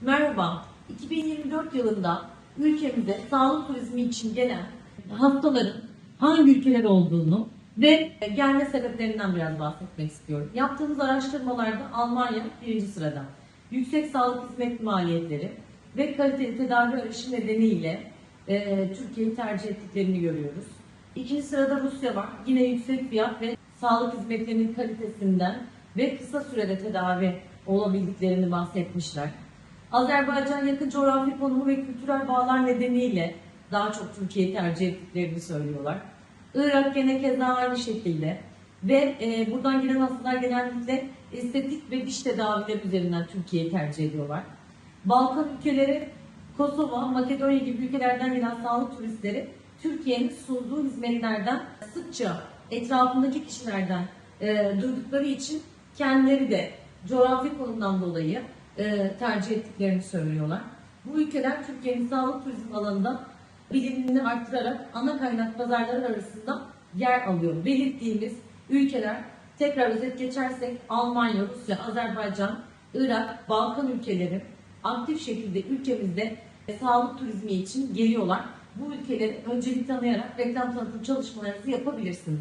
Merhaba, 2024 yılında ülkemize sağlık turizmi için gelen hastaların hangi ülkeler olduğunu ve gelme sebeplerinden biraz bahsetmek istiyorum. Yaptığımız araştırmalarda Almanya birinci sırada. Yüksek sağlık hizmet maliyetleri ve kaliteli tedavi arayışı nedeniyle e, Türkiye'yi tercih ettiklerini görüyoruz. İkinci sırada Rusya var. Yine yüksek fiyat ve sağlık hizmetlerinin kalitesinden ve kısa sürede tedavi olabildiklerini bahsetmişler. Azerbaycan yakın coğrafi konumu ve kültürel bağlar nedeniyle daha çok Türkiye'yi tercih ettiklerini söylüyorlar. Irak gene keza aynı şekilde ve e, buradan gelen hastalar genellikle estetik ve diş tedavileri üzerinden Türkiye'yi tercih ediyorlar. Balkan ülkeleri, Kosova, Makedonya gibi ülkelerden gelen sağlık turistleri Türkiye'nin sunduğu hizmetlerden sıkça etrafındaki kişilerden e, duydukları için kendileri de coğrafi konumdan dolayı e, tercih ettiklerini söylüyorlar. Bu ülkeler Türkiye'nin sağlık turizm alanında bilinimini arttırarak ana kaynak pazarları arasında yer alıyor. Belirttiğimiz ülkeler tekrar özet geçersek Almanya, Rusya, Azerbaycan, Irak, Balkan ülkeleri aktif şekilde ülkemizde sağlık turizmi için geliyorlar. Bu ülkeleri öncelik tanıyarak reklam tanıtım çalışmalarınızı yapabilirsiniz.